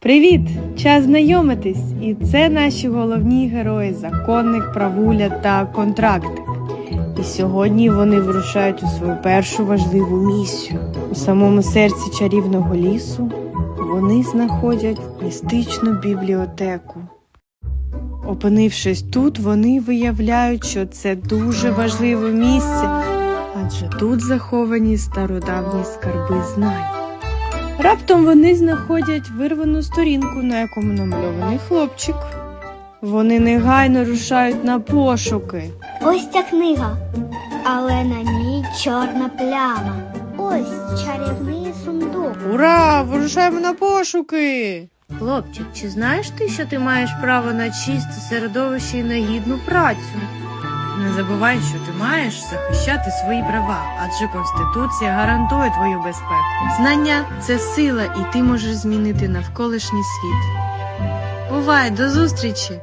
Привіт! Час знайомитись! І це наші головні герої законник, правуля та контрактик. І сьогодні вони вирушають у свою першу важливу місію. У самому серці чарівного лісу вони знаходять містичну бібліотеку. Опинившись тут, вони виявляють, що це дуже важливе місце, адже тут заховані стародавні скарби знань. Раптом вони знаходять вирвану сторінку, на якому намальований хлопчик. Вони негайно рушають на пошуки. Ось ця книга, але на ній чорна пляма. Ось чарівний сундук. Ура! Вирушаємо на пошуки! Хлопчик, чи знаєш ти, що ти маєш право на чисте середовище і на гідну працю? Не забувай, що ти маєш захищати свої права, адже Конституція гарантує твою безпеку. Знання це сила, і ти можеш змінити навколишній світ. Бувай, до зустрічі!